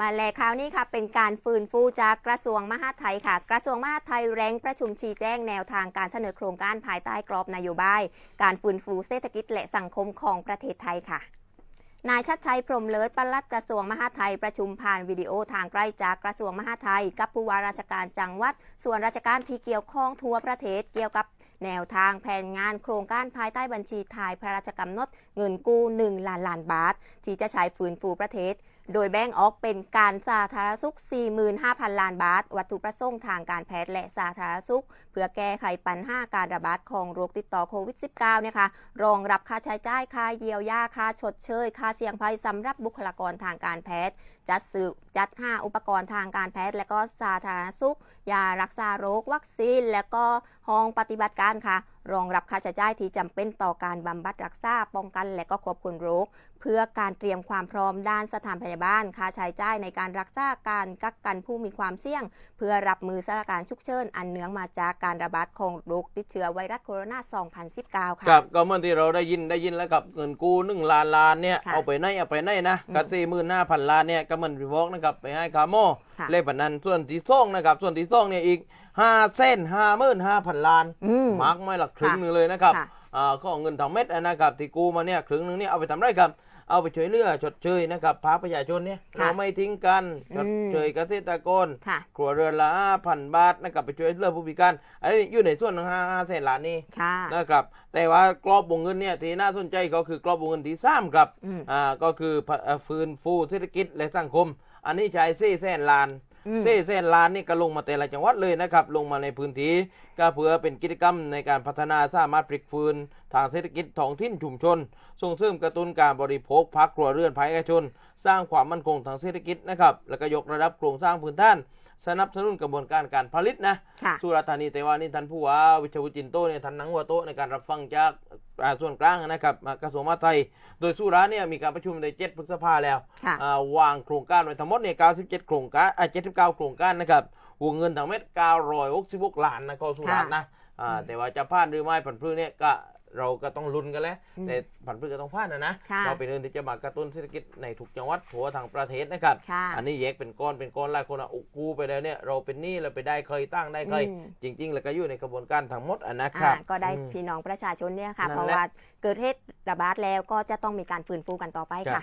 มาแลคราวนี้ค่ะ เป็นการฟื้นฟูจากกระทรวงมหาดไทยค่ะ กระทรวงมหาดไทยแรงประชุมชี้แจงแนวทางการเสนอโครงการภายใต้กรอบนโยบาย การฟื้นฟูเศรษฐกิจและสังคมของประเทศไทยค่ะนายชัดชัยพรมเลิศปลัดกระทรวงมหาดไทยประชุมผ่านวิดีโอทางใกล้จากกระทรวงมหาดไทย กับผู้ว่าราชการจังหวัด ส่วนราชการที่เกี่ยวข้องทั่วประเทศเกี่ยวกับแนวทางแผนงานโครงการภายใต้บัญชีทายพระราชกำหนดเงินกู้ 1 ล้านล้านบาท ที่จะใช้ฟื้นฟูประเทศ โดยแบ่งออกเป็นการสาธารณสุข 45,000 ล้านบาท วัตถุประสงค์ทางการแพทย์และสาธารณสุข เพื่อแก้ไขปัญหาการระบาดของโรคติดต่อโควิด -19 เนี่ยค่ะรองรับค่าใช้จ่าย ค่าเยียวยา ค่าชดเชย ค่าเสี่ยงภัยสำหรับบุคลากรทางการแพทย์ จัดซื้อจัดหาอุปกรณ์ทางการแพทย์ และก็สาธารณสุข ยารักษาโรค วัคซีน และก็ห้องปฏิบัติการค่ะ รองรับค่าใช้จ่ายที่จำเป็นต่อการบำบัดรักษาป้องกัน และก็ควบคุมโรค เพื่อการเตรียมความพร้อมด้านสถานพยาบาล ค่าใช้จ่ายในการรักษาการกักกันผู้มีความเสี่ยง เพื่อรับมือสถานการณ์ฉุกเฉินอันเนื่องมาจากการระบาดของโรคติดเชื้อไวรัสโคโรนา 2019 ค่ะครับก็เมื่อที่เราได้ยินได้ยินแล้วกับเงินกู้หนึ่งล้านล้านเนี่ยค่ะเอาไปไหนเอาไปไหนนะอืมกับสี่หมื่นห้าพันล้านเนี่ยก็เหมันพี่บอกนะครับไปให้คาโมค่ะเลขบันนั้นส่วนที่ซ่องนะครับ ส่วนที่ซ่องเนี่ยอีกห้าเส้นห้าหมื่นห้าพันล้านอืมมาร์กไม่หลักครึ่งค่ะหนึ่งเลยนะครับค่ะอ่าข้อเงินทางเม็ดนะครับที่กู้มาเนี่ยครึ่งหนึ่งเนี่ยเอาไปทำไรครับ เอาไปช่วยเหลือชดเชยนะครับภาคประชาชนเนี่ยค่ะเราไม่ทิ้งกันชดอืมเชยเกษตรกรค่ะครัวเรือนละห้าพันบาทนะครับไปช่วยเหลือผู้พิการอันนี้อยู่ในส่วนของห้าแสนล้านนี้ค่ะนะครับแต่ว่ากรอบวงเงินเนี่ยที่น่าสนใจก็คือกรอบวงเงินที่สามครับอืมอ่าก็คือพะเอ่อฟื้นฟูเศรษฐกิจและสังคม อันนี้ใช้สี่แสนล้าน เสี่แสนล้านนี่ก็ลงมาแต่ละจังหวัดเลยนะครับ ลงมาในพื้นที่ก็เพื่อเป็นกิจกรรมในการพัฒนาสามารถปลิกฟื้นทางเศรษฐกิจท้องถิ่นชุมชน ส่งเสริมกระตุ้นการบริโภคพักครัวเรือนภายเอกชน สร้างความมั่นคงทางเศรษฐกิจนะครับแล้วก็ยกระดับโครงสร้างพื้นฐาน สนับสนุนกระบวนการการผลิตนะค่ะสุราษฎร์ธานีแต่ว่านี่ท่านผู้ว่าวิชวุฒิจินโตเนี่ยท่านนั่งหัวโต๊ะในการรับฟังจากอ่าส่วนกลางนะครับมากระทรวงมหาดไทย โดยสุราษฎร์เนี่ยมีการประชุมใน7พฤษภาแล้วค่ะอ่าวางโครงการไว้ทั้งหมดเนี่ย97 โครงการอ่า79โครงการนะครับวงเงินทั้งเม็ด966ล้านนะก็สุราษฎร์นะอ่าอืมแต่ว่าจะพลาดหรือไม่ผันพืชเนี่ยก็ เราก็ต้องลุ้นกันแล้วอืมแต่ผันพืชก็ต้องพลาดนะนะ ค่ะเราเป็นเรื่องที่จะมากระตุ้นเศรษฐกิจในทุกจังหวัดทั่วทางประเทศนะครับ ค่ะอันนี้แยกเป็นก้อนเป็นก้อนหลายคนอะอุกูไปแล้วเนี่ยเราเป็นหนี้เราไปได้เคยตั้งได้เคย อืม จริง ๆ แล้วก็อยู่ในกระบวนการทั้งหมดอะนะครัอ่าบก็ได้อืม พี่น้องประชาชนเนี่ยค่ะนั่นเพราะแหละ ว่าเกิดเหตุระบาดแล้วก็จะต้องมีการฟื้นฟูกันต่อไปครัค่ะบ